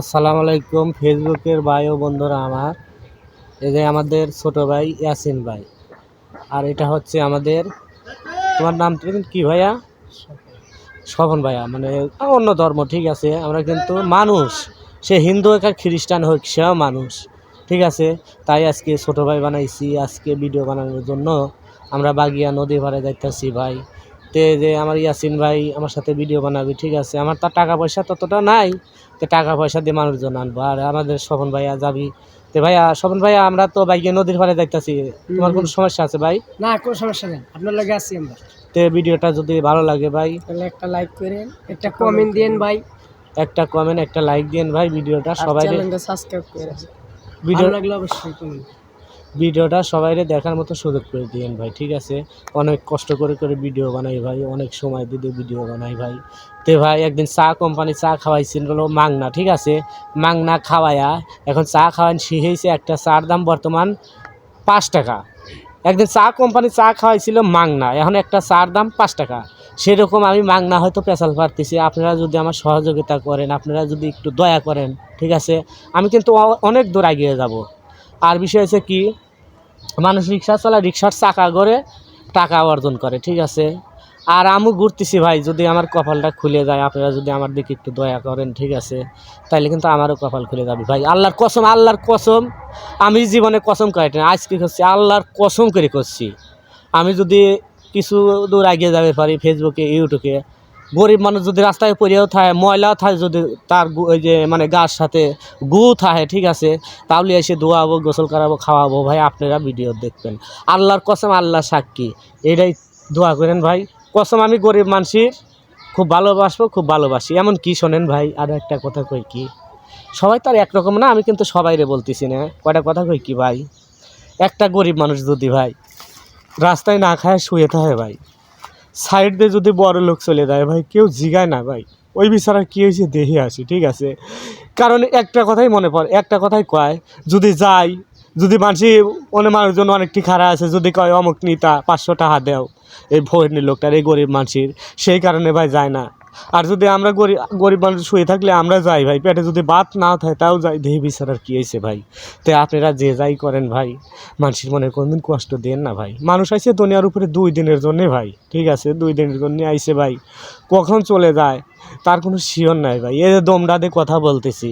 আসসালামু আলাইকুম, ফেসবুকের ভাই ও বন্ধুরা আমার। এই যে আমাদের ছোট ভাই ইয়াসিন ভাই। আর এটা হচ্ছে আমাদের, তোমার নাম কি ভাইয়া? স্বপন ভাইয়া মানে অন্য ধর্ম, ঠিক আছে? আমরা কিন্তু মানুষ। সে হিন্দু হোক আর খ্রিস্টান হোক, সেও মানুষ, ঠিক আছে? তাই আজকে ছোট ভাই বানাইছি, আজকে ভিডিও বানানোর জন্য। আমরা বাগিয়া নদী পাড়ে যাইতেছি ভাই। তে যে আমার ইয়াসিন ভাই আমার সাথে ভিডিও বানাবি ঠিক আছে? আমার তার টাকা পয়সা ততটা নাই তো টাকা পয়সা দিয়ে মানুষজন আনব। আর আমাদের স্বপন ভাইয়া যাবি? তে ভাইয়া স্বপন ভাইয়া আমরা তো বাইকে নদীর পাড়ে যাইতেছি। তোমার কোনো সমস্যা আছে ভাই? না কোনো সমস্যা নেই। আপনার লগে আছি আমরা। তে ভিডিওটা যদি ভালো লাগে ভাই তাহলে একটা লাইক করেন একটা কমেন্ট দিন ভাই। একটা কমেন্ট একটা লাইক দিন ভাই ভিডিওটা সবাই চ্যানেলটা সাবস্ক্রাইব করে ভিডিও লাগলে অবশ্যই কমেন্ট ভিডিওটা সবাইরে দেখার মতো সুযোগ করে দিয়েন ভাই, ঠিক আছে? অনেক কষ্ট করে করে ভিডিও বানাই ভাই, অনেক সময় দিয়ে ভিডিও বানাই ভাই। তে ভাই, একদিন চা কোম্পানি চা খাওয়াইছিল হলো মাংনা, ঠিক আছে? মাংনা খাওয়ায়া, এখন চা খাওয়ান শিখেছে একটা চার দাম বর্তমান পাঁচ টাকা। একদিন চা কোম্পানি চা খাওয়াইছিল মাংনা, এখন একটা চার দাম পাঁচ টাকা। সেরকম আমি মাংনা হয়তো পেঁচাল পারতেছি, আপনারা যদি আমার সহযোগিতা করেন, আপনারা যদি একটু দয়া করেন, ঠিক আছে? আমি কিন্তু অনেক দূর এগিয়ে যাব। আর বিষয় হচ্ছে কি, মানুষ রিক্সা চালায় রিক্সার চাকা করে টাকা অর্জন করে, ঠিক আছে? আর আমি ঘুরতেছি ভাই, যদি আমার কপালটা খুলে যায়, আপনারা যদি আমার দিকে একটু দয়া করেন, ঠিক আছে? তাইলে কিন্তু আমারও কপাল খুলে যাবে ভাই। আল্লাহর কসম আল্লাহর কসম, আমি জীবনে কসম কাটি না আজকে করছি, আল্লাহর কসম করে করছি। আমি যদি কিছু দূর এগিয়ে যাবে পারি ফেসবুকে ইউটিউবে গরিব মানুষ যদি রাস্তায় পড়েও থাকে, ময়লাও থাকে যদি তার ওই যে মানে গার সাথে গু থাকে, ঠিক আছে? তাহলে এসে ধোয়াবো গোসল করাবো, খাওয়াবো, ভাই, আপনারা ভিডিও দেখবেন। আল্লাহর কসম আল্লাহ সাক্ষী। এটাই দোয়া করেন ভাই। কসম, আমি গরিব মানুষের খুব ভালোবাসবো, খুব ভালোবাসি। এমন কি শোনেন ভাই, আর একটা কথা কই কি? সবাই তো আর একরকম না, আমি কিন্তু সবাইরে বলতেছি না। কয়টা কথা কই কি ভাই? একটা গরিব মানুষ যদি ভাই, রাস্তায় না খায় শুয়ে থাকে ভাই। সাইড দিয়ে যদি বড় লোক চলে যায়, ভাই, কেউ জিগায় না, ভাই। ওই বিচারা কী হয়েছে দেখে আসি ঠিক আছে? কারণ একটা কথাই মনে পড়ে, একটা কথাই কয়, যদি যাই, যদি মানুষই অনেক মানুষজন অনেকটি খারাপ আছে, যদি কয়, অমুক নিতা পাঁচশো টাকা দেও। এই ভোট লোকটার এই গরিব মানুষের, সেই কারণে ভাই যায় না। আর যদি আমরা গরিব গরিব মানুষ শুয়ে থাকলে আমরা যাই ভাই, পেটে যদি ভাত না থাকে তাও যাই। দেহি বিচারার কী হয়েছে ভাই। তো আপনারা যে যাই করেন ভাই, মানুষের মনে কোনদিন কষ্ট দেন না ভাই। মানুষ আইসে দুনিয়ার উপরে দুই দিনের জন্যে ভাই, ঠিক আছে? দুই দিনের জন্যে আইসে ভাই। কখন চলে যায়, তার কোনো শিওর নাই ভাই। এ দমডাদে কথা বলতেছি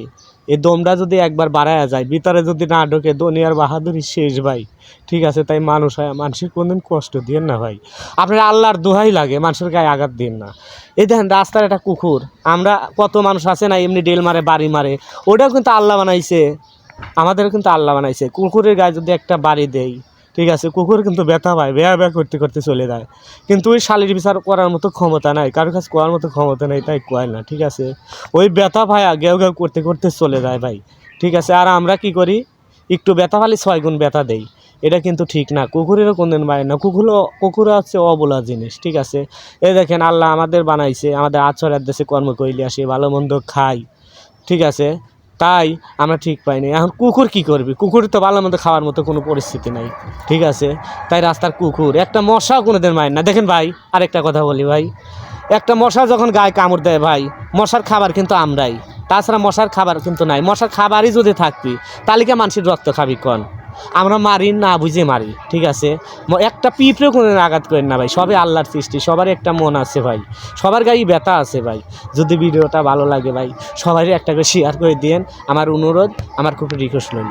এই দমটা যদি একবার বাড়ায়া যায়, ভিতরে যদি না ঢোকে, দুনিয়ার বাহাদুরি শেষ ভাই। ঠিক আছে, তাই মানুষ হয়, মানুষের কোনদিন কষ্ট দিয়েন না ভাই। আপনার আল্লাহর দোহাই লাগে, মানুষের গায়ে আঘাত দিন না। এই দেখেন রাস্তার একটা কুকুর, আমরা কত মানুষ আছে না, এমনি ডেল মারে, বাড়ি মারে, ওটাও কিন্তু আল্লাহ বানাইছে। আমাদেরও কিন্তু আল্লাহ বানাইছে। কুকুরের গায়ে যদি একটা বাড়ি দেই ঠিক আছে, কুকুর কিন্তু ব্যথা পায় ব্যয়া ব্যয়া করতে করতে চলে যায়। কিন্তু ওই শালির বিচার করার মতো ক্ষমতা নাই কারোর কাছে করার মতো ক্ষমতা নেই, তাই কয় না, ঠিক আছে? ওই ব্যথা ভাইয়া গেউ গেউ করতে করতে চলে যায় ভাই, ঠিক আছে? আর আমরা কি করি? একটু ব্যথা পালি ছয় গুণ ব্যথা দেই, এটা কিন্তু ঠিক না, কুকুরেরও কোনদিন বাইরে না, কুকুরও, কুকুর হচ্ছে অবলা জিনিস, ঠিক আছে? এই দেখেন, আল্লাহ আমাদের বানাইছে, আমাদের আচরের দেশে কর্ম করিলে আসি, ভালো মন্দ খাই, ঠিক আছে? তাই আমরা ঠিক পাইনি। এখন কুকুর কি করবে? কুকুর তো ভালো মতো খাওয়ার মতো কোনো পরিস্থিতি নাই। ঠিক আছে? তাই রাস্তার কুকুর। একটা মশাও কোনোদিন মায়ের না। দেখেন ভাই, আরেকটা কথা বলি ভাই। একটা মশা যখন গায়ে কামড় দেয় ভাই, মশার খাবার কিন্তু আমরাই। তাছাড়া মশার খাবার কিন্তু নাই। মশার খাবারই যদি থাকবি তাহলে মানুষের রক্ত খাবি কন? আমরা মারি না বুঝে মারি, ঠিক আছে? একটা পিঁপড়েও কোনো আঘাত করেন না ভাই সবে আল্লাহর সৃষ্টি, সবার একটা মন আছে ভাই, সবার গায়ে ব্যথা আছে ভাই, যদি ভিডিওটা ভালো লাগে ভাই সবারই একটা করে শেয়ার করে দিয়েন, আমার অনুরোধ, আমার খুব রিকোয়েস্ট রইল।